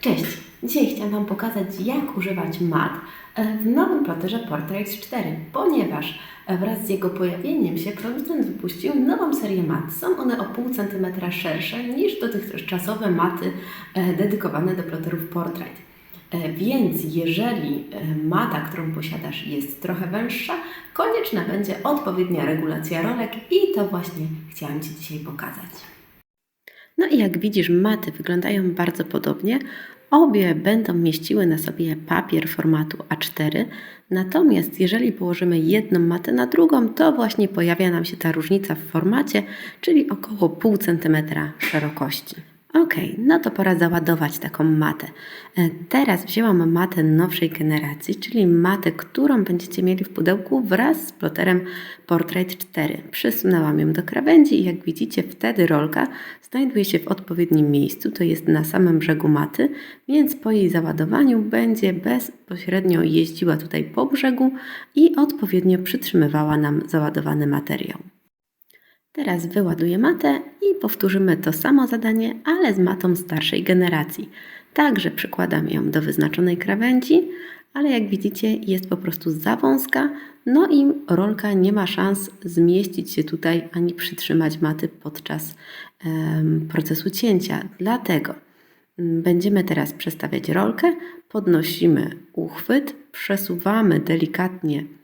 Cześć! Dzisiaj chciałam Wam pokazać, jak używać mat e, w nowym ploterze Portrait 4, ponieważ e, wraz z jego pojawieniem się producent wypuścił nową serię mat. Są one o pół centymetra szersze niż dotychczasowe maty e, dedykowane do ploterów Portrait. Więc jeżeli mata, którą posiadasz, jest trochę węższa, konieczna będzie odpowiednia regulacja rolek i to właśnie chciałam Ci dzisiaj pokazać. No i jak widzisz, maty wyglądają bardzo podobnie. Obie będą mieściły na sobie papier formatu A4, natomiast jeżeli położymy jedną matę na drugą, to właśnie pojawia nam się ta różnica w formacie, czyli około pół centymetra szerokości. Ok, no to pora załadować taką matę. E, Teraz wzięłam matę nowszej generacji, czyli matę, którą będziecie mieli w pudełku wraz z ploterem Portrait 4. Przesunęłam ją do krawędzi i jak widzicie wtedy rolka znajduje się w odpowiednim miejscu, to jest na samym brzegu maty, więc po jej załadowaniu będzie bezpośrednio jeździła tutaj po brzegu i odpowiednio przytrzymywała nam załadowany materiał. Teraz wyładuję matę i powtórzymy to samo zadanie, ale z matą starszej generacji. Także przykładam ją do wyznaczonej krawędzi, ale jak widzicie jest po prostu za wąska, no i rolka nie ma szans zmieścić się tutaj ani przytrzymać maty podczas em, procesu cięcia. Dlatego mm, będziemy teraz przestawiać rolkę, podnosimy uchwyt, przesuwamy delikatnie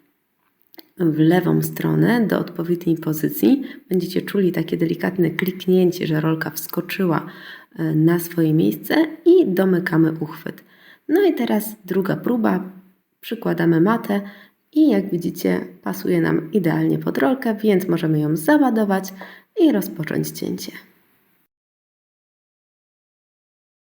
w lewą stronę do odpowiedniej pozycji. Będziecie czuli takie delikatne kliknięcie, że rolka wskoczyła e, na swoje miejsce i domykamy uchwyt. No i teraz druga próba. Przykładamy matę i jak widzicie pasuje nam idealnie pod rolkę, więc możemy ją załadować i rozpocząć cięcie.